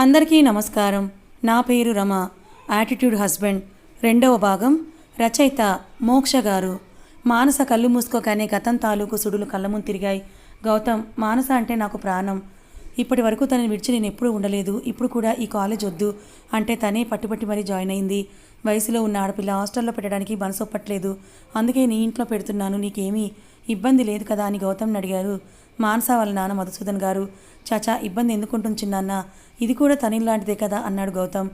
అందరికీ నమస్కారం. నా పేరు రమ. యాటిట్యూడ్ హస్బెండ్ రెండవ భాగం. రచయిత మోక్ష గారు. మానస కళ్ళు మూసుకోగానే గతం తాలూకు సుడులు కళ్ళము తిరిగాయి. గౌతమ్ మానస అంటే నాకు ప్రాణం. ఇప్పటి వరకు తనని విడిచి నేను ఎప్పుడూ ఉండలేదు. ఇప్పుడు కూడా ఈ కాలేజ్ వద్దు. అంటే తనే పట్టుబట్టి మరీ జాయిన్ అయింది. వయసులో ఉన్న ఆడపిల్ల హాస్టల్లో పెట్టడానికి మనసొప్పట్లేదు అందుకే నీ ఇంట్లో పెడుతున్నాను. నీకేమీ ఇబ్బంది లేదు కదా అని గౌతమ్ని అడిగారు. మానస వాళ్ళ నాన్న మధుసూదన్ గారు. చాచా ఇబ్బంది ఎందుకుంటుంది చిన్నాన్న? ఇది కూడా తనిలాంటిదే కదా అన్నాడు గౌతమ్.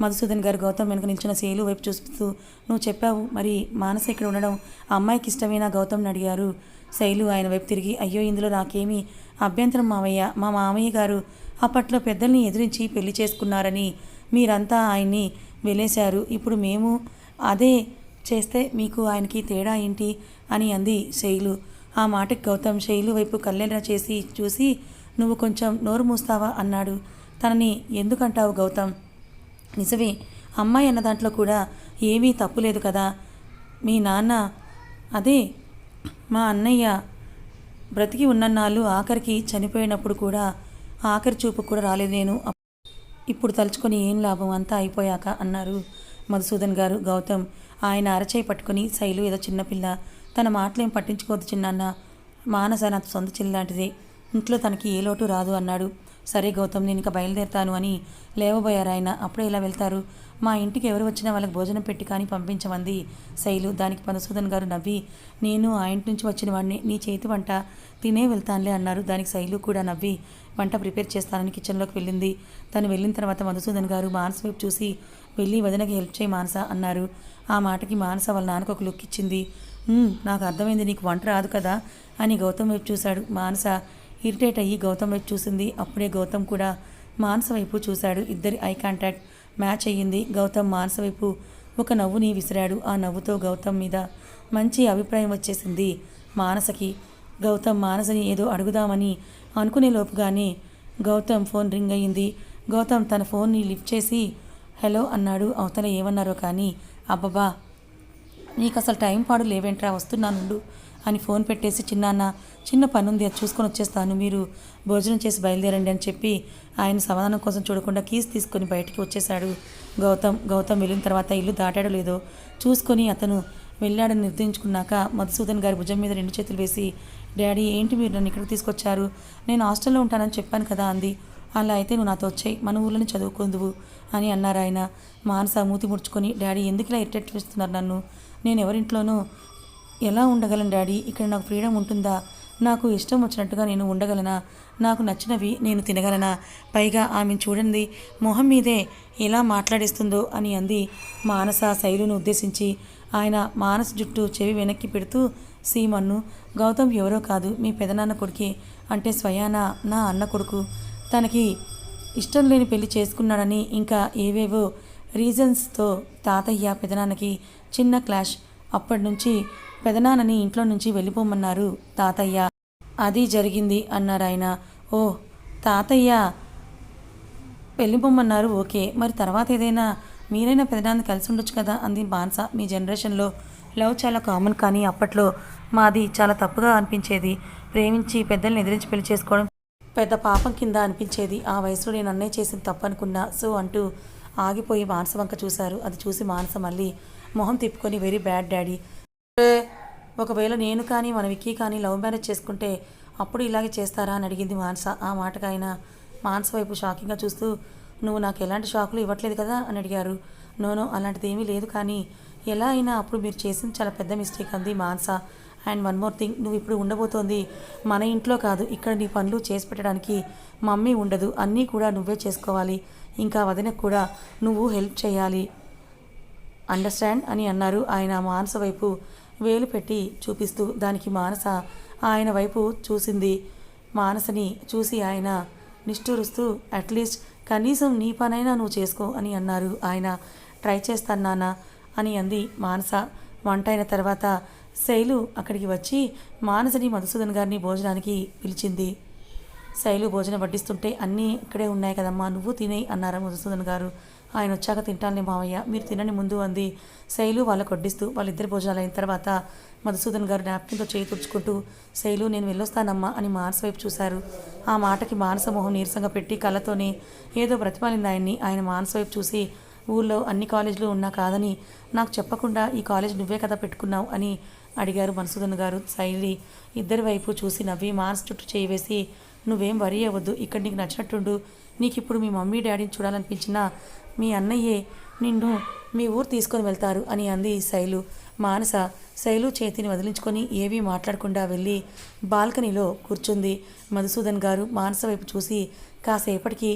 మధుసూదన్ గారు గౌతమ్ వెనక నిల్చున్న శైలు వైపు చూస్తూ నువ్వు చెప్పావు మరి మానస ఇక్కడ ఉండడం? ఆ అమ్మాయికి ఇష్టమేనా? గౌతమ్ని అడిగారు. శైలు ఆయన వైపు తిరిగి అయ్యో ఇందులో నాకేమీ అభ్యంతరం మావయ్య. మా మామయ్య గారు అప్పట్లో పెద్దల్ని ఎదిరించి పెళ్ళి చేసుకున్నారని మీరంతా ఆయన్ని వెలేశారు. ఇప్పుడు మేము అదే చేస్తే మీకు ఆయనకి తేడా ఏంటి? అని అంది శైలు ఆ మాటకి గౌతమ్ శైలు వైపు కళ్ళెన చేసి చూసి నువ్వు కొంచెం నోరు మూస్తావా? అన్నాడు. తనని ఎందుకంటావు గౌతమ్? నిజమే అమ్మాయి అన్న దాంట్లో కూడా ఏమీ తప్పు లేదు కదా? మీ నాన్న అదే మా అన్నయ్య బ్రతికి ఉన్నన్నాళ్ళు ఆఖరికి చనిపోయినప్పుడు కూడా ఆఖరి చూపు కూడా రాలేదు నేను. ఇప్పుడు తలుచుకొని ఏం లాభం? అంతా అయిపోయాక అన్నారు మధుసూదన్ గారు. గౌతమ్ ఆయన అరచేయి పట్టుకుని శైలు ఏదో చిన్నపిల్ల తన మాటలేం పట్టించుకోవద్దు చిన్నాన్న. మానస నా సొంత చిల్లాంటిదే ఇంట్లో తనకి ఏ లోటు రాదు అన్నాడు. సరే గౌతమ్ నేను ఇక బయలుదేరుతాను అని లేవబోయారు ఆయన. అప్పుడే ఇలా వెళ్తారు. మా ఇంటికి ఎవరు వచ్చినా వాళ్ళకి భోజనం పెట్టి కానీ పంపించమంది. శైలు దానికి మధుసూదన్ గారు నవ్వి నేను ఆ ఇంటి నుంచి వచ్చిన వాడిని నీ చేతి వంట తినే వెళ్తానులే అన్నారు. దానికి శైలు కూడా నవ్వి వంట ప్రిపేర్ చేస్తానని కిచెన్లోకి వెళ్ళింది. తను వెళ్ళిన తర్వాత మధుసూదన్ గారు మానస వైపు చూసి వెళ్ళి వదినకి హెల్ప్ చేయి మానస అన్నారు. ఆ మాటకి మానస వాళ్ళ నాన్నకు ఒక లుక్ ఇచ్చింది. నాకు అర్థమైంది నీకు వంట రాదు కదా అని గౌతమ్ వైపు చూశాడు. మానస ఇరిటేట్ అయ్యి గౌతమ్ వైపు చూసింది. అప్పుడే గౌతమ్ కూడా మానస వైపు చూశాడు. ఇద్దరి ఐ కాంటాక్ట్ మ్యాచ్ అయ్యింది. గౌతమ్ మానస వైపు ఒక నవ్వుని విసిరాడు. ఆ నవ్వుతో గౌతమ్ మీద మంచి అభిప్రాయం వచ్చేసింది. మానసకి గౌతమ్ మానసని ఏదో అడుగుదామని అనుకునే లోపుగానే గౌతమ్ ఫోన్ రింగ్ అయ్యింది. గౌతమ్ తన ఫోన్ని లిఫ్ట్ చేసి హలో అన్నాడు. అవతల ఏమన్నారో కానీ అబ్బబ్బా నీకు అసలు టైం పాడు లేవేంట్రా? వస్తున్నానుండు. అని ఫోన్ పెట్టేసి చిన్నాన్న చిన్న పనుంది అది చూసుకొని వచ్చేస్తాను. మీరు భోజనం చేసి బయలుదేరండి అని చెప్పి ఆయన సమాధానం కోసం చూడకుండా కీస్ తీసుకొని బయటికి వచ్చేశాడు. గౌతమ్ గౌతమ్ వెళ్ళిన తర్వాత ఇల్లు దాటాడో లేదో చూసుకొని అతను వెళ్ళాడని నిర్ధారించుకున్నాక మధుసూదన్ గారి భుజం మీద రెండు చేతులు వేసి డాడీ ఏంటి మీరు నన్ను ఇక్కడికి తీసుకొచ్చారు? నేను హాస్టల్లో ఉంటానని చెప్పాను కదా అంది. అలా అయితే నువ్వు నాతో వచ్చాయి మన ఊళ్ళోనే చదువుకుందువు అని అన్నారు ఆయన. మానస మూతి ముడుచుకొని డాడీ ఎందుకు ఇలా ఇరిటేట్ చేస్తున్నారు నన్ను? నేను ఎవరింట్లోనూ ఎలా ఉండగలను డాడీ? ఇక్కడ నాకు ఫ్రీడమ్ ఉంటుందా? నాకు ఇష్టం వచ్చినట్టుగా నేను ఉండగలనా? నాకు నచ్చినవి నేను తినగలనా? పైగా ఆమె చూడండి మొహం మీదే ఎలా మాట్లాడిస్తుందో అని అంది మానస శైలును ఉద్దేశించి. ఆయన మానస జుట్టు చెవి వెనక్కి పెడుతూ సీమన్ను గౌతమ్ ఎవరో కాదు మీ పెదనాన్న కొడుకే. అంటే స్వయాన నా అన్న కొడుకు. తనకి ఇష్టం లేని పెళ్ళి చేసుకున్నాడని ఇంకా ఏవేవో రీజన్స్తో తాతయ్య పెదనాన్నకి చిన్న క్లాష్ అప్పటి నుంచి పెదనాన్నని ఇంట్లో నుంచి వెళ్ళిపోమన్నారు. తాతయ్య అది జరిగింది అన్నారు ఆయన. ఓ తాతయ్య వెళ్ళిపోమన్నారు. ఓకే మరి తర్వాత ఏదైనా మీరైనా పెదనాన్ని కలిసి ఉండొచ్చు కదా అంది బాన్స. మీ జనరేషన్లో లవ్ చాలా కామన్ కానీ అప్పట్లో మాది చాలా తప్పుగా అనిపించేది. ప్రేమించి పెద్దల్ని ఎదిరించి పెళ్ళి చేసుకోవడం పెద్ద పాపం కింద అనిపించేది. ఆ వయసులో నేను అన్నయ్య చేసిన తప్పు అనుకున్నా సో అంటూ ఆగిపోయి మానస వంక చూశారు. అది చూసి మానస మళ్ళీ మొహం తిప్పుకొని వెరీ బ్యాడ్ డాడీ. ఒకవేళ నేను కానీ మన విక్కీ కానీ లవ్ మ్యారేజ్ చేసుకుంటే అప్పుడు ఇలాగే చేస్తారా అని అడిగింది మాన్స. ఆ మాటకాయన మాన్స వైపు షాకింగ్గా చూస్తూ నువ్వు నాకు ఎలాంటి షాకులు ఇవ్వట్లేదు కదా? అని అడిగారు. నోనో అలాంటిది ఏమీ లేదు కానీ ఎలా అయినా అప్పుడు మీరు చేసింది చాలా పెద్ద మిస్టేక్ అంది Manasa. And one more thing నువ్వు ఇప్పుడు ఉండబోతోంది మన ఇంట్లో కాదు. ఇక్కడ నీ పనులు చేసి పెట్టడానికి మమ్మీ ఉండదు. అన్నీ కూడా నువ్వే చేసుకోవాలి. ఇంకా వదినకు కూడా నువ్వు హెల్ప్ చేయాలి. అండర్స్టాండ్? అని అన్నారు. ఆయన మానస వైపు వేలు పెట్టి చూపిస్తూ దానికి మానస ఆయన వైపు చూసింది. మానసని చూసి ఆయన నిష్ఠూరుస్తూ అట్లీస్ట్ కనీసం నీ పనైనా నువ్వు చేసుకో అని అన్నారు. ఆయన ట్రై చేస్తాను నాన్న అని అంది మానస. వంట అయిన తర్వాత శైలు అక్కడికి వచ్చి మానసని మధుసూదన్ గారిని భోజనానికి పిలిచింది. శైలు భోజనం వడ్డిస్తుంటే అన్నీ ఇక్కడే ఉన్నాయి కదమ్మా నువ్వు తినేయి అన్నారు మధుసూదన్ గారు. ఆయన వచ్చాక తింటానులే మావయ్య మీరు తినని ముందు అంది. శైలు వాళ్ళకు వడ్డిస్తూ వాళ్ళిద్దరి భోజనాలు అయిన తర్వాత మధుసూదన్ గారు నాప్కిన్తో చేయి తుడుచుకుంటూ శైలు నేను వెళ్ళొస్తానమ్మా అని మానస వైపు చూశారు. ఆ మాటకి మానస మొహం నీరసంగా పెట్టి కళ్ళతోనే ఏదో బ్రతిమాలింది ఆయన్ని. ఆయన మానస వైపు చూసి ఊళ్ళో అన్ని కాలేజీలు ఉన్నా కాదని నాకు చెప్పకుండా ఈ కాలేజ్ నువ్వే కదా పెట్టుకున్నావు అని అడిగారు మధుసూదన్ గారు. శైలి ఇద్దరి వైపు చూసి నవ్వి మానస చుట్టూ చేయి వేసి నువ్వేం వరి అవ్వద్దు. ఇక్కడ నీకు నచ్చినట్టుండు. నీకు ఇప్పుడు మీ మమ్మీ డాడీని చూడాలనిపించినా మీ అన్నయ్యే నిన్ను మీ ఊరు తీసుకొని వెళ్తారు అని అంది శైలు. మానస శైలు చేతిని వదిలించుకొని ఏవీ మాట్లాడకుండా వెళ్ళి బాల్కనీలో కూర్చుంది. మధుసూదన్ గారు మానస వైపు చూసి కాసేపటికి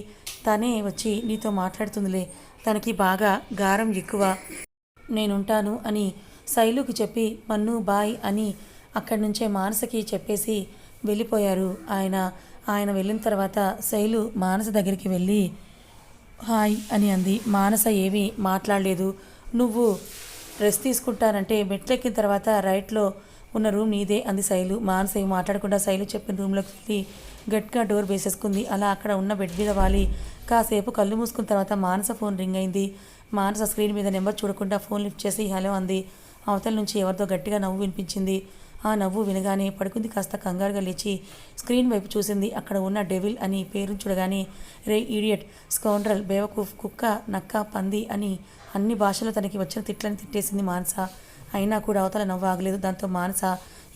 తనే వచ్చి నీతో మాట్లాడుతుందిలే. తనకి బాగా గారం ఎక్కువ. నేనుంటాను అని శైలుకి చెప్పి మన్ను బాయ్ అని అక్కడి నుంచే మానసకి చెప్పేసి వెళ్ళిపోయారు. ఆయన ఆయన వెళ్ళిన తర్వాత శైలు మానస దగ్గరికి వెళ్ళి హాయ్ అని అంది. మానస ఏమీ మాట్లాడలేదు. నువ్వు రెస్ట్ తీసుకుంటానంటే మెట్లెక్కిన తర్వాత రైట్లో ఉన్న రూమ్ నీదే అంది శైలు. మానస ఏం మాట్లాడకుండా శైలు చెప్పిన రూమ్లోకి వెళ్ళి గట్టిగా డోర్ వేసేసుకుంది. అలా అక్కడ ఉన్న బెడ్ మీద వాలి. కాసేపు కళ్ళు మూసుకున్న తర్వాత మానస ఫోన్ రింగ్ అయింది. మానస స్క్రీన్ మీద నెంబర్ చూడకుండా ఫోన్ లిఫ్ట్ చేసి హలో అంది. అవతల నుంచి ఎవరితో గట్టిగా నవ్వు వినిపించింది. ఆ నవ్వు వినగానే పడుకుంది కాస్త కంగారుగా లేచి స్క్రీన్ వైపు చూసింది అక్కడ ఉన్న డెవిల్ అని పేరు చూడగానే రే ఈడియట్ స్కౌండ్రల్ బేవకూఫ్ కుక్క నక్క పంది అని అన్ని భాషల్లో తనకి వచ్చిన తిట్లని తిట్టేసింది మానస. అయినా కూడా అవతల నవ్వు ఆగలేదు. దాంతో మానస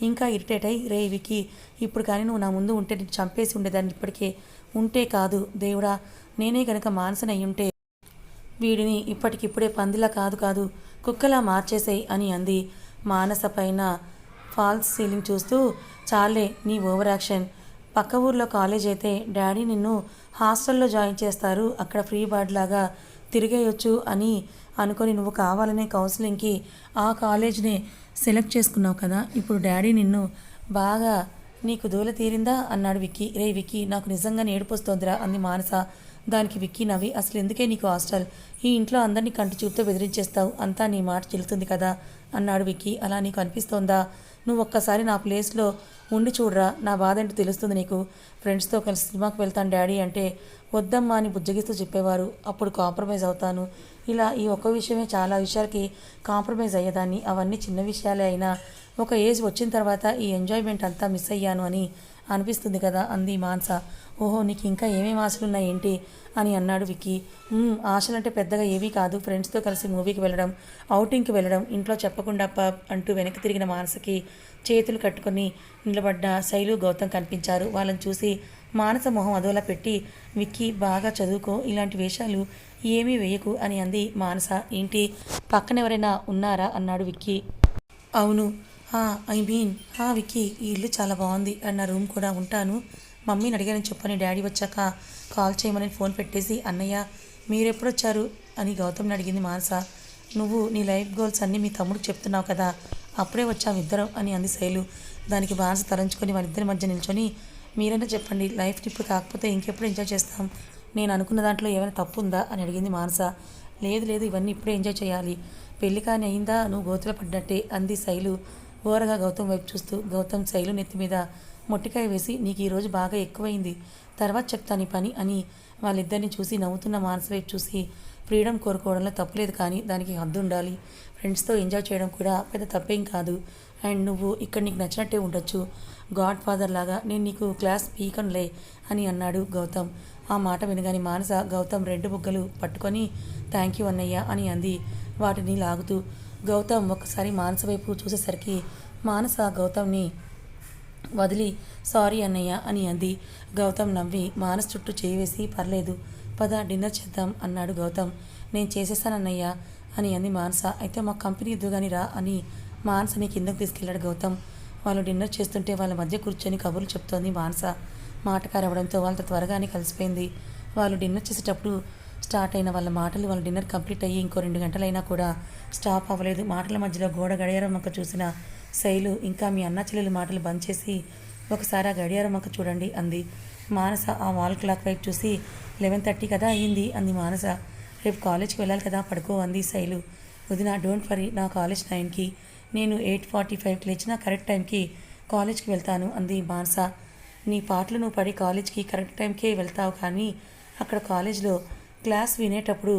ఇంకా ఇరిటేట్ అయి రే వికి ఇప్పుడు కానీ నువ్వు నా ముందు ఉంటే నేను చంపేసి ఉండేదాన్ని ఇప్పటికే. ఉంటే కాదు దేవుడా నేనే గనక మానసనై ఉంటే వీడిని ఇప్పటికిప్పుడే పందిలా కాదు కాదు కుక్కలా మార్చేసేయ్ అని అంది. మానస పైన ఫాల్స్ సీలింగ్ చూస్తూ చాలే నీ ఓవర్ యాక్షన్. పక్క ఊర్లో కాలేజ్ అయితే డాడీ నిన్ను హాస్టల్లో జాయిన్ చేస్తారు. అక్కడ ఫ్రీ బర్డ్ లాగా తిరిగేయొచ్చు అని అనుకొని నువ్వు కావాలనే కౌన్సిలింగ్కి ఆ కాలేజ్నే సెలెక్ట్ చేసుకున్నావు కదా. ఇప్పుడు డాడీ నిన్ను బాగా నీకు దూల తీరిందా? అన్నాడు విక్కీ. రే విక్కీ నాకు నిజంగా ఏడుపొస్తోందిరా అంది మానస. దానికి విక్కీ నవ్వి అసలు ఎందుకే నీకు హాస్టల్? ఈ ఇంట్లో అందరినీ కంటి చూపుతో బెదిరించేస్తావు. అంతా నీ మాట చెల్లుతుంది కదా అన్నాడు విక్కీ. అలా నీకు అనిపిస్తోందా? నువ్వు ఒక్కసారి నా ప్లేస్లో ఉండి చూడరా. నా బాధ ఏంటో తెలుస్తుంది నీకు. ఫ్రెండ్స్తో కలిసి సినిమాకి వెళ్తాను డాడీ అంటే వద్దమ్మా అని బుజ్జగిస్తూ చెప్పేవారు. అప్పుడు కాంప్రమైజ్ అవుతాను. ఇలా ఈ ఒక్క విషయమే చాలా విషయాలకి కాంప్రమైజ్ అయ్యేదాన్ని. అవన్నీ చిన్న విషయాలే అయినా ఒక ఏజ్ వచ్చిన తర్వాత ఈ ఎంజాయ్మెంట్ అంతా మిస్ అయ్యాను అని అనిపిస్తుంది కదా అంది మాన్స. ఓహో నీకు ఇంకా ఏమేమి ఆశలున్నాయి ఏంటి అని అన్నాడు విక్కీ. ఆశలంటే పెద్దగా ఏవీ కాదు. ఫ్రెండ్స్తో కలిసి మూవీకి వెళ్ళడం అవుటింగ్కి వెళ్ళడం ఇంట్లో చెప్పకుండా అంటూ వెనక్కి తిరిగిన మానసకి చేతులు కట్టుకొని నిలబడ్డ శైలు గౌతమ్ కనిపించారు. వాళ్ళని చూసి మానస మొహం అదోలా పెట్టి విక్కీ బాగా చదువుకో ఇలాంటి వేషాలు ఏమీ వేయకు అని అంది మానస. ఏంటి పక్కన ఎవరైనా ఉన్నారా? అన్నాడు విక్కీ. అవును ఐ మీన్ హా విక్కీ ఈ ఇల్లు చాలా బాగుంది. అన్న రూమ్ కూడా ఉంటాను. మమ్మీని అడిగానని చెప్పని డాడీ వచ్చాక కాల్ చేయమని ఫోన్ పెట్టేసి అన్నయ్య మీరెప్పుడు వచ్చారు అని గౌతమ్ని అడిగింది మానస. నువ్వు నీ లైఫ్ గోల్స్ అన్నీ మీ తమ్ముడికి చెప్తున్నావు కదా అప్పుడే వచ్చాం ఇద్దరం అని అంది శైలు. దానికి మానస తలంచుకొని వాళ్ళిద్దరి మధ్య నిల్చొని మీరైనా చెప్పండి లైఫ్ ట్రిప్ కాకపోతే ఇంకెప్పుడు ఎంజాయ్ చేస్తాం? నేను అనుకున్న దాంట్లో ఏమైనా తప్పు ఉందా అని అడిగింది మానస. లేదు లేదు ఇవన్నీ ఇప్పుడే ఎంజాయ్ చేయాలి. పెళ్ళి కానీ అయిందా? నువ్వు గోతులో పడ్డట్టే అంది శైలు. ఓరగా గౌతమ్ వైపు చూస్తూ గౌతమ్ శైలు నెత్తి మీద మొట్టికాయ వేసి నీకు ఈరోజు బాగా ఎక్కువైంది. తర్వాత చెప్తాను ఈ పని అని వాళ్ళిద్దరిని చూసి నవ్వుతున్న మానస వైపు చూసి ఫ్రీడమ్ కోరుకోవడంలో తప్పులేదు కానీ దానికి హద్దు ఉండాలి. ఫ్రెండ్స్తో ఎంజాయ్ చేయడం కూడా పెద్ద తప్పేం కాదు. అండ్ నువ్వు ఇక్కడ నీకు నచ్చినట్టే ఉండొచ్చు. గాడ్ ఫాదర్ లాగా నేను నీకు క్లాస్ పీకనులే అని అన్నాడు గౌతమ్. ఆ మాట వినగాని మానస గౌతమ్ రెండు బుగ్గలు పట్టుకొని థ్యాంక్ యూ అన్నయ్య అని అంది. వాటిని లాగుతూ గౌతమ్ ఒకసారి మానస వైపు చూసేసరికి మానస గౌతమ్ని వదిలి సారీ అన్నయ్య అని అంది. గౌతమ్ నవ్వి మానస్ చుట్టూ చేయి వేసి పర్లేదు. పద డిన్నర్ చేద్దాం అన్నాడు గౌతమ్. నేను చేసేసానన్నయ్య అని అంది మానస. అయితే మా కంపెనీ ఎదురుగాని రా అని మానసని కిందకు తీసుకెళ్ళాడు గౌతమ్. వాళ్ళు డిన్నర్ చేస్తుంటే వాళ్ళ మధ్య కూర్చొని కబుర్లు చెప్తోంది మానస మాటకారవడంతో వాళ్ళతో త్వరగానే కలిసిపోయింది. వాళ్ళు డిన్నర్ చేసేటప్పుడు స్టార్ట్ అయిన వాళ్ళ మాటలు వాళ్ళ డిన్నర్ కంప్లీట్ అయ్యి ఇంకో రెండు గంటలైనా కూడా స్టాప్ అవ్వలేదు. మాటల మధ్యలో గోడ గడియారం మొక్క చూసిన శైలు ఇంకా మీ అన్న చెల్లెలు మాటలు బంద్ చేసి ఒకసారి ఆ గడియారం మొక్క చూడండి అంది. మానస ఆ వాల్ క్లాక్ వైపు చూసి లెవెన్ థర్టీ కదా అయ్యింది అంది మానస. రేపు కాలేజ్కి వెళ్ళాలి కదా పడుకో అంది శైలు. వదిన డోంట్ వరీ నా కాలేజ్ టైంకి నేను ఎయిట్ ఫార్టీ ఫైవ్కి లేచిన కరెక్ట్ టైంకి కాలేజ్కి వెళ్తాను అంది మానస. నీ పాటలు నువ్వు పడి కాలేజ్కి కరెక్ట్ టైంకే వెళ్తావు కానీ అక్కడ కాలేజ్లో క్లాస్ వినేటప్పుడు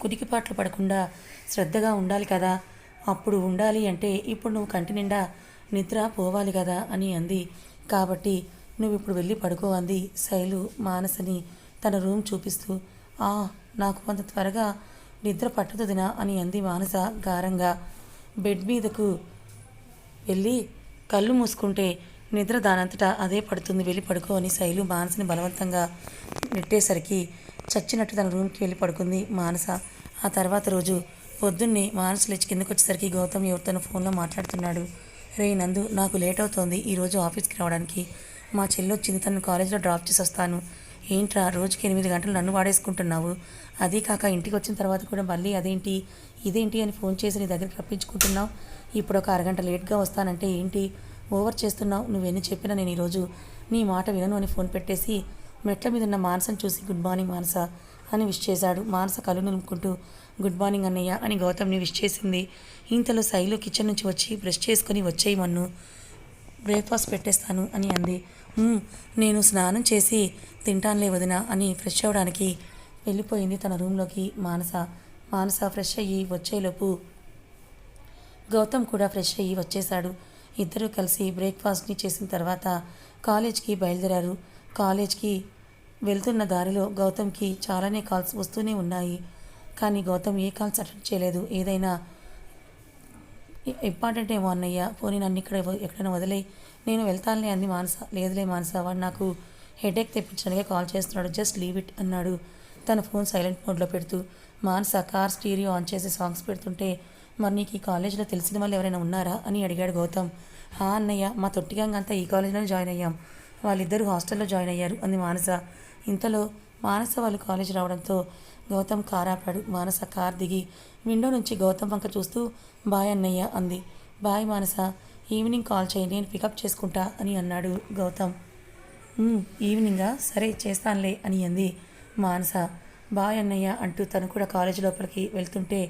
కుదికిపాట్లు పడకుండా శ్రద్ధగా ఉండాలి కదా. అప్పుడు ఉండాలి అంటే ఇప్పుడు నువ్వు కంటి నిండా నిద్ర పోవాలి కదా అని అంది. కాబట్టి నువ్వు ఇప్పుడు వెళ్ళి పడుకో అంది. శైలు మానసని తన రూమ్ చూపిస్తూ ఆ నాకు కొంత త్వరగా నిద్ర పట్టుతుందినా అని అంది మానస గారంగా. బెడ్ మీదకు వెళ్ళి కళ్ళు మూసుకుంటే నిద్ర దానంతటా అదే పడుతుంది వెళ్ళి పడుకో అని శైలు మానసని బలవంతంగా నెట్టేసరికి చచ్చినట్టు తన రూమ్కి వెళ్ళి పడుకుంది మానస. ఆ తర్వాత రోజు పొద్దున్నే మానస లేచి కిందకు వచ్చేసరికి గౌతమ్ ఎవరితోనో ఫోన్లో మాట్లాడుతున్నాడు. రే నందు నాకు లేట్ అవుతోంది. ఈరోజు ఆఫీస్కి రావడానికి. మా చెల్లి వచ్చింది. తను కాలేజ్లో డ్రాప్ చేసి వస్తాను ఏంట్రా రోజుకి ఎనిమిది గంటలు నన్ను వాడేసుకుంటున్నావు? అదీ కాక ఇంటికి వచ్చిన తర్వాత కూడా మళ్ళీ అదేంటి? ఇదేంటి అని ఫోన్ చేసి నీ దగ్గరికి రప్పించుకుంటున్నావు? ఇప్పుడు ఒక అరగంట లేట్గా వస్తానంటే ఏంటి? ఓవర్ చేస్తున్నావు. నువ్వెన్ని చెప్పినా నేను ఈరోజు నీ మాట వినను అని ఫోన్ పెట్టేసి మెట్ల మీద ఉన్న మానసను చూసి గుడ్ మార్నింగ్ మానస అని విష్ చేశాడు. మానస కళ్ళు నిలుపుకుంటూ గుడ్ మార్నింగ్ అన్నయ్య అని గౌతమ్ని విష్ చేసింది. ఇంతలో శైలు కిచెన్ నుంచి వచ్చి బ్రష్ చేసుకుని వచ్చేయి మన్ను బ్రేక్ఫాస్ట్ పెట్టేస్తాను అని అంది. నేను స్నానం చేసి తింటానులే వదిన అని ఫ్రెష్ అవ్వడానికి వెళ్ళిపోయింది తన రూమ్లోకి మానస. మానస ఫ్రెష్ అయ్యి వచ్చేలోపు గౌతమ్ కూడా ఫ్రెష్ అయ్యి వచ్చేశాడు. ఇద్దరూ కలిసి బ్రేక్ఫాస్ట్ని చేసిన తర్వాత కాలేజ్కి బయలుదేరారు. కాలేజ్కి వెళ్తున్న దారిలో గౌతమ్కి చాలానే కాల్స్ వస్తూనే ఉన్నాయి. కానీ గౌతమ్ ఏ కాల్స్ అటెండ్ చేయలేదు. ఏదైనా ఇంపార్టెంట్ ఏమో అన్నయ్య పోనీ నన్ను ఇక్కడ ఎక్కడైనా వదిలే నేను వెళ్తానులే అంది మానస. లేదులే మానస వాడు నాకు హెడేక్ తెప్పించడానికే కాల్ చేస్తున్నాడు. జస్ట్ లీవ్ ఇట్ అన్నాడు. తన ఫోన్ సైలెంట్ మోడ్లో పెడుతూ మానస కార్ స్టీరియో ఆన్ చేసి సాంగ్స్ పెడుతుంటే మరి నీకు ఈ కాలేజీలో తెలిసిన వాళ్ళు ఎవరైనా ఉన్నారా? అని అడిగాడు గౌతమ్. హా అన్నయ్య మా తొట్టి అంతా ఈ కాలేజీలోనే జాయిన్ అయ్యాం. వాళ్ళిద్దరూ హాస్టల్లో జాయిన్ అయ్యారు అంది మానస. ఇంతలో మానస వాళ్ళు కాలేజ్ రావడంతో గౌతమ్ కార్ ఆపాడు మానస కార్ దిగి విండో నుంచి గౌతమ్ వంక చూస్తూ బాయ్ అన్నయ్య అంది. బాయ్ మానస ఈవినింగ్ కాల్ చేయి నేను పికప్ చేసుకుంటా అని అన్నాడు గౌతమ్. ఈవినింగా? సరే చేస్తానులే అని అంది మానస. బాయ్ అన్నయ్య అంటూ తను కూడా కాలేజ్ లోపలికి వెళ్తుంటే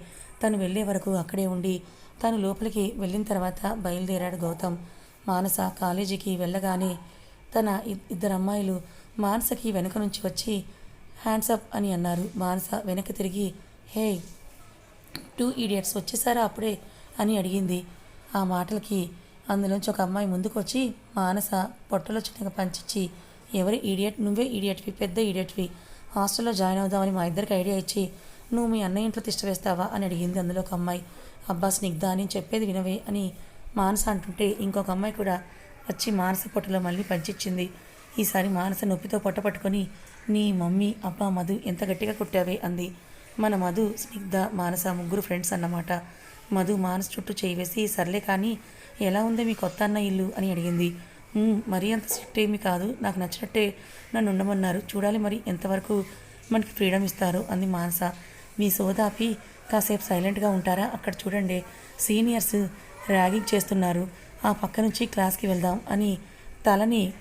తను వెళ్ళే వరకు అక్కడే ఉండి తను లోపలికి వెళ్ళిన తర్వాత బయలుదేరాడు గౌతమ్. మానస కాలేజీకి వెళ్ళగానే తన ఇ- ఇద్దరు అమ్మాయిలు మానసకి వెనక నుంచి వచ్చి హ్యాండ్స్ అప్ అని అన్నారు. మానస వెనక్కి తిరిగి హే టూ ఈడియట్స్ వచ్చేసారా అప్పుడే? అని అడిగింది. ఆ మాటలకి అందులోంచి ఒక అమ్మాయి ముందుకు వచ్చి మానస పొట్టలో చిన్నగా పంచిచ్చి ఎవరి ఈడియట్ నువ్వే ఈడియట్వి పెద్ద ఈడియట్వి హాస్టల్లో జాయిన్ అవుదామని మా ఇద్దరికి ఐడియా ఇచ్చి నువ్వు మీ అన్నయ్య ఇంట్లో తిష్టవేస్తావా అని అడిగింది అందులో ఒక అమ్మాయి. అబ్బా స్నిగ్ధ అని చెప్పేది వినవే అని మానస అంటుంటే ఇంకొక అమ్మాయి కూడా వచ్చి మానస పొట్టలో మళ్ళీ పంచిచ్చింది. ఈసారి మానస నొప్పితో పొట్టపట్టుకొని నీ మమ్మీ అబ్బా మధు ఎంత గట్టిగా కొట్టావే అంది. మన మధు స్నిగ్ధ మానస ముగ్గురు ఫ్రెండ్స్ అన్నమాట. మధు మానస చుట్టూ చేయి వేసి సర్లే కానీ ఎలా ఉంది మీ కొత్త అన్న ఇల్లు? అని అడిగింది. మరీ అంత స్ట్రిక్ట్ ఏమీ కాదు. నాకు నచ్చినట్టే నన్ను ఉండమన్నారు. చూడాలి మరి ఎంతవరకు మనకి ఫ్రీడమ్ ఇస్తారు అంది మానస. మీ సోదాపి కాసేపు సైలెంట్గా ఉంటారా? అక్కడ చూడండి. సీనియర్స్ ర్యాగింగ్ చేస్తున్నారు. ఆ పక్క నుంచి క్లాస్కి వెళ్దాం అని తలని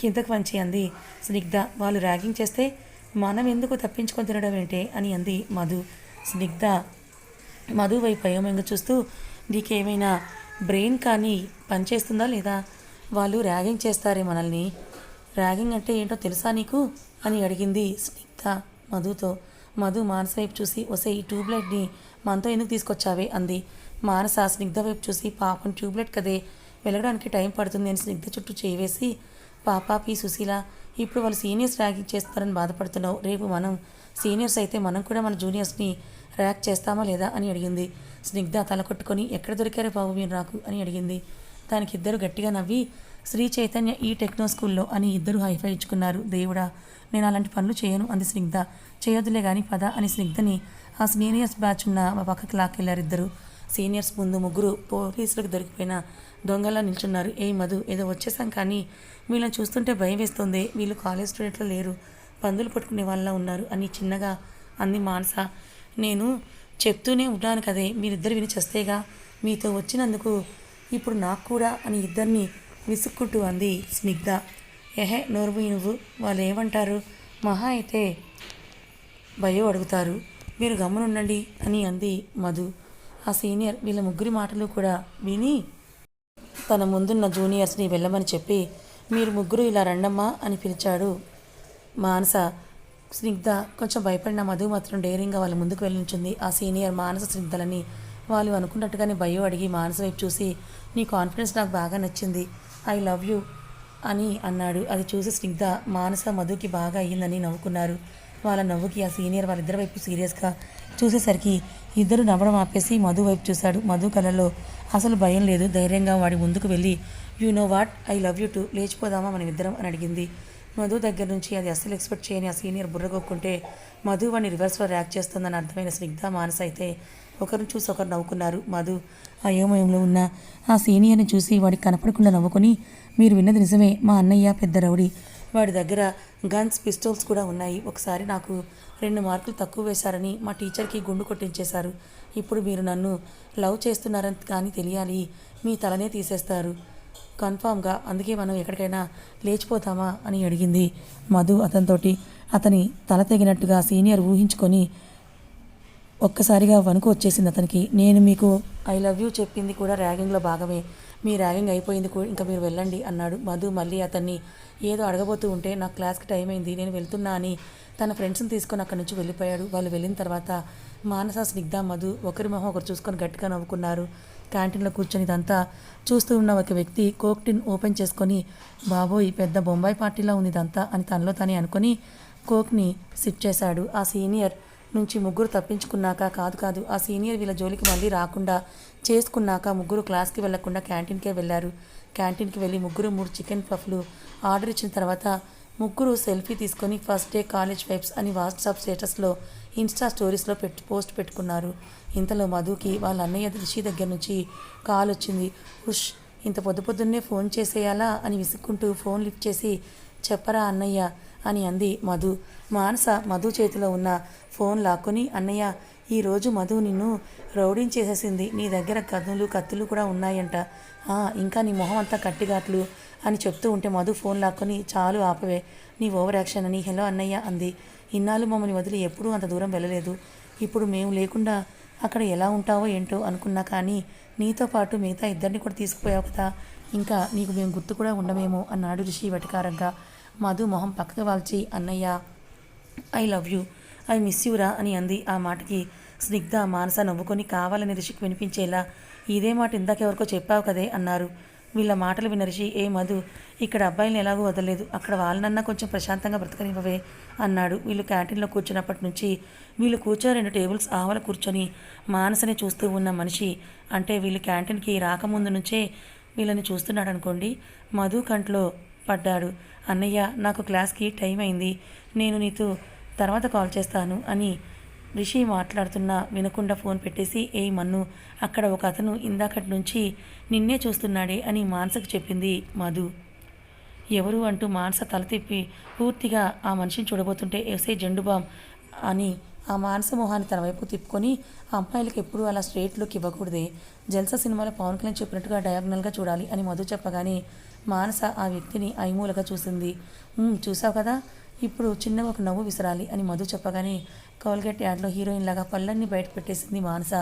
కిందకు వంచి అంది. స్నిగ్ధ వాళ్ళు ర్యాగింగ్ చేస్తే మనం ఎందుకు తప్పించుకొని తినడం ఏంటే అని అంది మధు. స్నిగ్ధ మధు వైపు అయోమయంగా చూస్తూ నీకేమైనా బ్రెయిన్ కానీ పనిచేస్తుందా లేదా? వాళ్ళు ర్యాగింగ్ చేస్తారే మనల్ని. ర్యాగింగ్ అంటే ఏంటో తెలుసా నీకు? అని అడిగింది స్నిగ్ధ మధుతో. మధు మానస వైపు చూసి ఒసే ఈ ట్యూబ్లైట్ని మనతో ఎందుకు తీసుకొచ్చావే అంది. మానస స్నిగ్ధ వైపు చూసి పాపం ట్యూబ్లైట్ కదే వెళ్ళడానికి టైం పడుతుంది అని స్నిగ్ధ చుట్టూ చేయి వేసి పాపా పి సుశీల ఇప్పుడు వాళ్ళు సీనియర్స్ ర్యాగింగ్ చేస్తారని బాధపడుతున్నావు. రేపు మనం సీనియర్స్ అయితే మనం కూడా మన జూనియర్స్ని ర్యాక్ చేస్తామా లేదా అని అడిగింది. స్నిగ్ధ తల కొట్టుకొని ఎక్కడ దొరికారే బాబు మీరు నాకు? అని అడిగింది. దానికి ఇద్దరు గట్టిగా నవ్వి శ్రీ చైతన్య ఈ టెక్నో స్కూల్లో అని ఇద్దరు హైఫై ఇచ్చుకున్నారు. దేవుడా నేను అలాంటి పనులు చేయను అంది స్నిగ్ధ. చేయొద్దులే కానీ పద అని స్నిగ్ధని ఆ సీనియర్స్ బ్యాచ్ ఉన్న మా పక్కకి లాక్కెళ్ళారు ఇద్దరు. సీనియర్స్ ముందు ముగ్గురు పోలీసులకు దొరికిపోయిన దొంగలా నిల్చున్నారు. ఏ మధు ఏదో వచ్చేసాం కానీ వీళ్ళని చూస్తుంటే భయం వేస్తుంది. వీళ్ళు కాలేజ్ స్టూడెంట్లు లేరు. పందులు పట్టుకునే వాళ్ళ ఉన్నారు అని చిన్నగా అంది మానస. నేను చెప్తూనే ఉన్నాను కదే మీరిద్దరు విని చస్తేగా మీతో వచ్చినందుకు ఇప్పుడు నాకు కూడా అని ఇద్దరిని విసుక్కుంటూ అంది స్నిగ్ధ. ఎహే నోరుమూయి నువ్వు. వాళ్ళు ఏమంటారు మహా అయితే భయం అడుగుతారు. మీరు గమనుండండి అని అంది మధు. ఆ సీనియర్ వీళ్ళ ముగ్గురి మాటలు కూడా విని తన ముందున్న జూనియర్స్ని వెళ్ళమని చెప్పి మీరు ముగ్గురు ఇలా రండమ్మా అని పిలిచాడు. మానస స్నిగ్ధ కొంచెం భయపడిన మధు మాత్రం డేరింగ్గా వాళ్ళ ముందుకు వెళ్ళించింది. ఆ సీనియర్ మానస స్నిగ్ధలని వాళ్ళు అనుకున్నట్టుగానే భయం అడిగి మానస వైపు చూసి నీ కాన్ఫిడెన్స్ నాకు బాగా నచ్చింది. ఐ లవ్ యూ అని అన్నాడు. అది చూసి స్నిగ్ధ మానస మధుకి బాగా అయ్యిందని నవ్వుకున్నారు. వాళ్ళ నవ్వుకి ఆ సీనియర్ వాళ్ళిద్దరి వైపు సీరియస్గా చూసేసరికి ఇద్దరు నవ్వడం ఆపేసి మధు వైపు చూశాడు. మధు కళ్ళలో అసలు భయం లేదు. ధైర్యంగా వాడి ముందుకు వెళ్ళి you know what I love you too లేచిపోదామా మనం ఇద్దరం? అని అడిగింది. మధు దగ్గర నుంచి అది అస్సలు ఎక్స్పెక్ట్ చేయని ఆ సీనియర్ బుర్రగొక్కుంటే మధు వాడిని రివర్స్లో రియాక్ట్ చేస్తుందని అర్థమైన స్నిగ్ధ మానస అయితే ఒకరిని చూసి ఒకరు నవ్వుకున్నారు. మధు అయోమయంలో ఉన్న ఆ సీనియర్ని చూసి వాడికి కనపడకుండా నవ్వుకొని మీరు విన్నది నిజమే. మా అన్నయ్య పెద్ద రౌడీ. వాడి దగ్గర గన్స్ పిస్టల్స్ కూడా ఉన్నాయి. ఒకసారి నాకు రెండు మార్కులు తక్కువ వేశారని మా టీచర్కి గుండు కొట్టించేశారు. ఇప్పుడు మీరు నన్ను లవ్ చేస్తున్నారని కానీ తెలియాలి. మీ తలనే తీసేస్తారు. కన్ఫామ్గా అందుకే మనం ఎక్కడికైనా లేచిపోతామా అని అడిగింది. మధు అతనితోటి అతని తల తెగినట్టుగా సీనియర్ ఊహించుకొని ఒక్కసారిగా వణుకు వచ్చేసింది అతనికి. నేను మీకు ఐ లవ్ యూ చెప్పింది కూడా ర్యాగింగ్లో భాగమే. మీ ర్యాగింగ్ అయిపోయింది ఇంకా మీరు వెళ్ళండి అన్నాడు. మధు మళ్ళీ అతన్ని ఏదో అడగబోతూ ఉంటే నా క్లాస్కి టైం అయింది నేను వెళ్తున్నా అని తన ఫ్రెండ్స్ని తీసుకొని అక్కడి నుంచి వెళ్ళిపోయాడు. వాళ్ళు వెళ్ళిన తర్వాత మానస స్నిగ్ధ మధు ఒకరి మొహం ఒకరు చూసుకొని గట్టిగా నవ్వుకున్నారు. క్యాంటీన్లో కూర్చొని ఇదంతా చూస్తూ ఉన్న ఒక వ్యక్తి కోక్టిన్ ఓపెన్ చేసుకొని బాబోయ్ పెద్ద బొంబాయి పార్టీలా ఉంది ఇదంతా అని తనలో తనే అనుకొని కోక్ని సిప్ చేశాడు. ఆ సీనియర్ నుంచి ముగ్గురు తప్పించుకున్నాక కాదు కాదు ఆ సీనియర్ వీళ్ళ జోలికి మళ్ళీ రాకుండా చేసుకున్నాక ముగ్గురు క్లాస్కి వెళ్ళకుండా క్యాంటీన్కే వెళ్ళారు. క్యాంటీన్కి వెళ్ళి ముగ్గురు మూడు చికెన్ పఫ్లు ఆర్డర్ ఇచ్చిన తర్వాత ముగ్గురు సెల్ఫీ తీసుకొని ఫస్ట్ డే కాలేజ్ వైబ్స్ అని వాట్సాప్ స్టేటస్లో ఇన్స్టా స్టోరీస్లో పెట్టి పోస్ట్ పెట్టుకున్నారు. ఇంతలో మధుకి వాళ్ళ అన్నయ్య ఋషి దగ్గర నుంచి కాల్ వచ్చింది. ఉష్ ఇంత పొద్దు పొద్దున్నే ఫోన్ చేసేయాలా? అని విసుక్కుంటూ ఫోన్ లిఫ్ట్ చేసి చెప్పరా అన్నయ్య అని అంది మధు. మానస మధు చేతిలో ఉన్న ఫోన్ లాక్కొని అన్నయ్య ఈరోజు మధు నిన్ను రౌడీని చేసేసింది. నీ దగ్గర కథలు కత్తులు కూడా ఉన్నాయంట. ఇంకా నీ మొహం అంతా కట్టిగాట్లు అని చెప్తూ ఉంటే మధు ఫోన్ లాక్కొని చాలు ఆపవే. నీ ఓవర్ యాక్షన్ అని హలో అన్నయ్య అంది. ఇన్నాళ్ళు మమ్మల్ని వదిలి ఎప్పుడూ అంత దూరం వెళ్ళలేదు. ఇప్పుడు మేము లేకుండా అక్కడ ఎలా ఉంటావో ఏంటో అనుకున్నా కానీ నీతో పాటు మిగతా ఇద్దరిని కూడా తీసుకుపోయావు కదా. ఇంకా నీకు మేము గుర్తు కూడా ఉండమేమో అన్నాడు రిషి వెటకారంగా. మధు మొహం పక్కకు వాల్చి అన్నయ్య I love you I miss యూరా అని అంది. ఆ మాటకి స్నిగ్ధ మానస నవ్వుకొని కావాలని రిషికి వినిపించేలా ఇదే మాట ఇందాకెవరికో చెప్పావు కదే అన్నారు. వీళ్ళ మాటలు విన్న రిషి ఏ మధు ఇక్కడ అబ్బాయిని ఎలాగో వదలలేదు. అక్కడ వాళ్ళనన్నా కొంచెం ప్రశాంతంగా బ్రతకనివ్వవే అన్నాడు. వీళ్ళు క్యాంటీన్లో కూర్చున్నప్పటి నుంచి వీళ్ళు కూర్చో రెండు టేబుల్స్ ఆవల కూర్చొని మానసని చూస్తూ ఉన్న మనిషి అంటే వీళ్ళు క్యాంటీన్కి రాకముందు నుంచే వీళ్ళని చూస్తున్నాడు అనుకోండి మధు కంట్లో పడ్డాడు. అన్నయ్య నాకు క్లాస్కి టైం అయింది. నేను నీతో తర్వాత కాల్ చేస్తాను అని రిషి మాట్లాడుతున్నా వినకుండా ఫోన్ పెట్టేసి ఏ మన్ను అక్కడ ఒక అతను ఇందాకటి నుంచి నిన్నే చూస్తున్నాడే అని మానసకు చెప్పింది మధు. ఎవరు అంటూ మానస తల తిప్పి పూర్తిగా ఆ మనిషిని చూడబోతుంటే ఎసే జెండుబామ్ అని ఆ మానస మొహాన్ని తన వైపు తిప్పుకొని ఆ అమ్మాయిలకు ఎప్పుడూ అలా స్ట్రేట్ లుక్ ఇవ్వకూడదే. జల్సా సినిమాలో పవన్ కళ్యాణ్ చెప్పినట్టుగా డయాగ్నల్గా చూడాలి అని మధు చెప్పగానే మానస ఆ వ్యక్తిని ఐమూలగా చూసింది. చూసావు కదా? ఇప్పుడు చిన్నగా ఒక నవ్వు విసరాలి అని మధు చెప్పగానే కోల్గేట్ యాడ్లో హీరోయిన్ లాగా పళ్ళన్నీ బయట పెట్టేసింది మానస.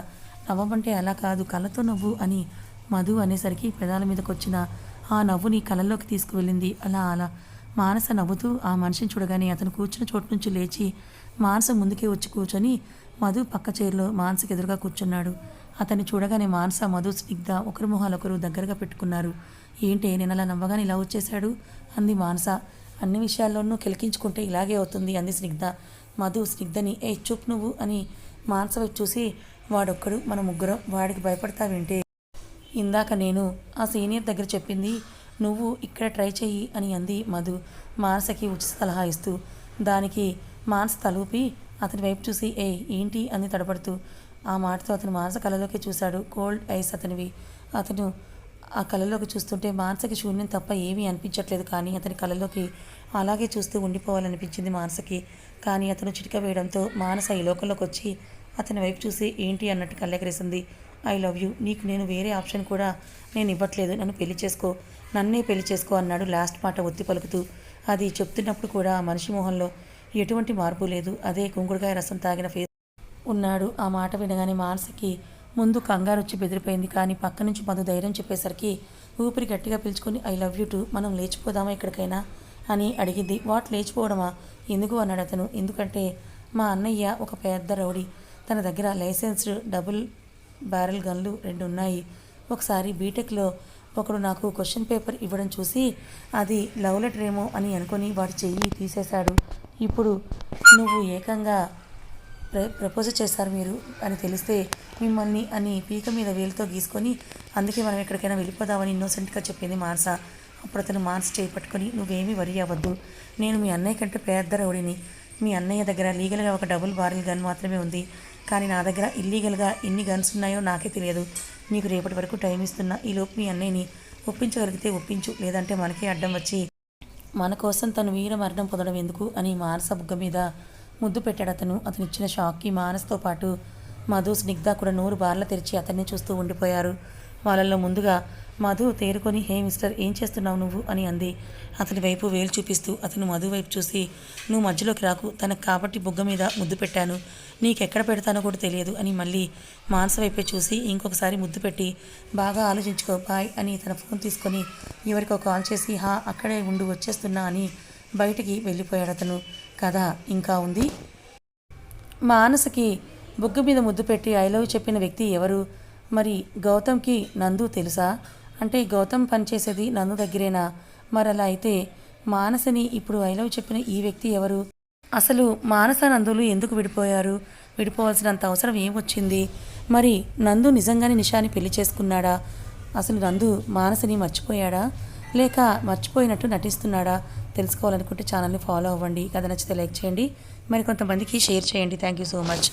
నవ్వమంటే అలా కాదు కళ్ళతో నవ్వు అని మధు అనేసరికి పెదాల మీదకి వచ్చిన ఆ నవ్వుని కళ్ళల్లోకి తీసుకువెళ్ళింది. అలా అలా మానస నవ్వుతూ ఆ మనిషిని చూడగానే అతను కూర్చున్న చోటు నుంచి లేచి మానస ముందుకే వచ్చి కూర్చొని మధు పక్క చైర్లో మానసకి ఎదురుగా కూర్చున్నాడు. అతన్ని చూడగానే మానస మధు స్నిగ్ధ ఒకరి మొహాలొకరు దగ్గరగా పెట్టుకున్నారు. ఏంటి నేను అలా నవ్వగానే ఇలా వచ్చేశాడు? అంది మానస. అన్ని విషయాల్లోనూ కిలకించుకుంటే ఇలాగే అవుతుంది అంది స్నిగ్ధ. మధు స్నిగ్ధని ఏ చూప్ నువ్వు అని మానస వైపు చూసి వాడొక్కడు మన ముగ్గురం వాడికి భయపడతావేంటి? ఇందాక నేను ఆ సీనియర్ దగ్గర చెప్పింది నువ్వు ఇక్కడ ట్రై చెయ్యి అని అంది మధు. మానసకి ఉచిత సలహా ఇస్తూ దానికి మానస తలూపి అతని వైపు చూసి ఏ ఏంటి? అంది తడబడుతూ ఆ మాటతో అతను మానస కళలోకి చూశాడు. కోల్డ్ ఐస్ అతనివి. అతను ఆ కళలోకి చూస్తుంటే మానసకి శూన్యం తప్ప ఏమీ అనిపించట్లేదు కానీ అతని కళలోకి అలాగే చూస్తూ ఉండిపోవాలనిపించింది మానసకి. కానీ అతను చిటిక వేయడంతో మానస ఈ లోకంలోకి వచ్చి అతని వైపు చూసి ఏంటి అన్నట్టు కళ్ళెగరేసింది. I love you. నీకు నేను వేరే ఆప్షన్ కూడా నేను ఇవ్వట్లేదు. నన్ను పెళ్ళి చేసుకో. నన్నే పెళ్ళి చేసుకో అన్నాడు లాస్ట్ మాట ఒత్తి పలుకుతూ. అది చెప్తున్నప్పుడు కూడా ఆ మనిషి మొహంలో ఎటువంటి మార్పు లేదు. అదే కుంకుడుకాయ రసం తాగిన ఫేస్. ఉన్నాడు. ఆ మాట వినగానే మానసకి ముందు కంగారు వచ్చి బెదిరిపోయింది. కానీ పక్క నుంచి మధు ధైర్యం చెప్పేసరికి ఊపిరి గట్టిగా పీల్చుకొని ఐ లవ్ యూ టు మనం లేచిపోదామా ఎక్కడికైనా? అని అడిగింది. వాట్ లేచిపోవడమా? ఎందుకు? అన్నాడు అతను. ఎందుకంటే మా అన్నయ్య ఒక పెద్ద రౌడీ. తన దగ్గర లైసెన్స్డ్ డబుల్ బ్యారెల్ గన్లు రెండు ఉన్నాయి ఒకసారి బీటెక్లో ఒకడు నాకు క్వశ్చన్ పేపర్ ఇవ్వడం చూసి అది లవ్ లెటర్ ఏమో అని అనుకొని వాడి చెయ్యి తీసేశాడు. ఇప్పుడు నువ్వు ఏకంగా ప్ర ప్రపోజ్ చేశారు మీరు అని తెలిస్తే మిమ్మల్ని అని పీక మీద వేలుతో గీసుకొని అందుకే మనం ఎక్కడికైనా వెళ్ళిపోదామని ఇన్నోసెంట్గా చెప్పింది మానస. అప్పుడు అతను మానస చేపట్టుకొని నువ్వేమీ వరి అవ్వద్దు. నేను మీ అన్నయ్య కంటే పెద్ద రౌడిని మీ అన్నయ్య దగ్గర లీగల్గా ఒక డబుల్ బారెల్ గన్ మాత్రమే ఉంది. కానీ నా దగ్గర ఇల్లీగల్గా ఎన్ని గన్స్ ఉన్నాయో నాకే తెలియదు. నీకు రేపటి వరకు టైం ఇస్తున్నా. ఈలోపు మీ అన్నయ్యని ఒప్పించగలిగితే ఒప్పించు. లేదంటే మనకే అడ్డం వచ్చి మన కోసం తను వీర మరణం పొందడం ఎందుకు? అని మానస బుగ్గ మీద ముద్దు పెట్టాడు అతను. అతను ఇచ్చిన షాక్కి మానస్తో పాటు మధు స్నిగ్ధ కూడా నోరు బార్ల తెరిచి అతన్ని చూస్తూ ఉండిపోయారు. వాళ్ళల్లో ముందుగా మధు తేరుకొని హే మిస్టర్ ఏం చేస్తున్నావు నువ్వు? అని అంది. అతని వైపు వేలు చూపిస్తూ అతను మధు వైపు చూసి నువ్వు మధ్యలోకి రాకు తనకు కాబట్టి బుగ్గ మీద ముద్దు పెట్టాను. నీకెక్కడ పెడతానో కూడా తెలియదు అని మళ్ళీ మానస వైపే చూసి ఇంకొకసారి ముద్దు పెట్టి బాగా ఆలోచించుకో బాయ్ అని తన ఫోన్ తీసుకొని ఎవరికో కాల్ చేసి హా అక్కడే ఉండు వచ్చేస్తున్నా అని బయటికి వెళ్ళిపోయాడు అతను. కథ ఇంకా ఉంది. మానసకి బుగ్గ మీద ముద్దు పెట్టి ఐ లవ్ చెప్పిన వ్యక్తి ఎవరు? మరి గౌతమ్కి నందు తెలుసా? అంటే గౌతమ్ పనిచేసేది నందు దగ్గరేనా? మరి అలా అయితే మానసని ఇప్పుడు ఐ లవ్ చెప్పిన ఈ వ్యక్తి ఎవరు? అసలు మానస నందులు ఎందుకు విడిపోయారు? విడిపోవాల్సినంత అవసరం ఏమొచ్చింది మరి నందు నిజంగానే నిషాని పెళ్ళి చేసుకున్నాడా? అసలు నందు మానసని మర్చిపోయాడా? లేక మర్చిపోయినట్టు నటిస్తున్నాడా? తెలుసుకోవాలనుకుంటే ఛానల్ని ఫాలో అవ్వండి. కథ నచ్చితే లైక్ చేయండి. మరి కొంతమందికి షేర్ చేయండి. Thank you so much